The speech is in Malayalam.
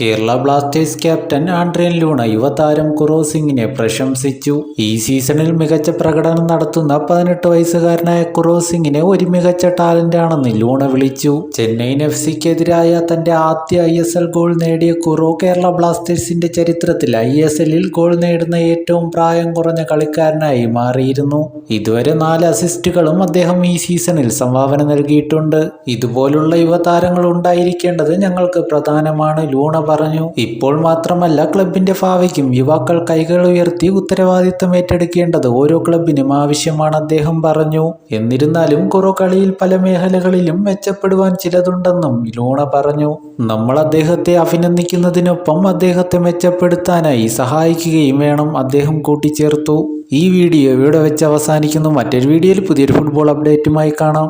Kerala Blasters captain Adrian Luna യുവതാരം കുറോസിംഗിനെ പ്രശംസിച്ചു. ഈ സീസണിൽ മികച്ച പ്രകടനം നടത്തുന്ന പതിനെട്ട് വയസ്സുകാരനായ കുറോസിംഗിനെ ഒരു മികച്ച ടാലന്റ് ആണെന്ന് ലൂണ വിളിച്ചു. ചെന്നൈയിൻ എഫ് സിക്കെതിരായ തന്റെ ആദ്യ ഐ എസ് എൽ ഗോൾ നേടിയ കുറോ കേരള ബ്ലാസ്റ്റേഴ്സിന്റെ ചരിത്രത്തിൽ ഐ എസ് എല്ലിൽ ഗോൾ നേടുന്ന ഏറ്റവും പ്രായം കുറഞ്ഞ കളിക്കാരനായി മാറിയിരുന്നു. ഇതുവരെ നാല് അസിസ്റ്റുകളും അദ്ദേഹം ഈ സീസണിൽ സംഭാവന നൽകിയിട്ടുണ്ട്. ഇതുപോലുള്ള യുവതാരങ്ങൾ ഉണ്ടായിരിക്കേണ്ടത് ഞങ്ങൾക്ക് പ്രധാനമാണ് ലൂണ പറഞ്ഞു ഇപ്പോൾ മാത്രമല്ല ക്ലബിന്റെ ഭാവിക്കും യുവാക്കൾ കൈകൾ ഉയർത്തി ഉത്തരവാദിത്തം ഏറ്റെടുക്കേണ്ടത് ഓരോ ക്ലബിനും ആവശ്യമാണ് അദ്ദേഹം പറഞ്ഞു. എന്നിരുന്നാലും കുറു കളിയിൽ പല മേഖലകളിലും മെച്ചപ്പെടുവാൻ ചിലതുണ്ടെന്നും ലൂണ പറഞ്ഞു. നമ്മൾ അദ്ദേഹത്തെ അഭിനന്ദിക്കുന്നതിനൊപ്പം അദ്ദേഹത്തെ മെച്ചപ്പെടുത്താനായി സഹായിക്കുകയും വേണം അദ്ദേഹം കൂട്ടിച്ചേർത്തു. ഈ വീഡിയോ ഇവിടെ വെച്ച് അവസാനിക്കുന്നു. മറ്റൊരു വീഡിയോയിൽ പുതിയൊരു ഫുട്ബോൾ അപ്ഡേറ്റുമായി കാണാം.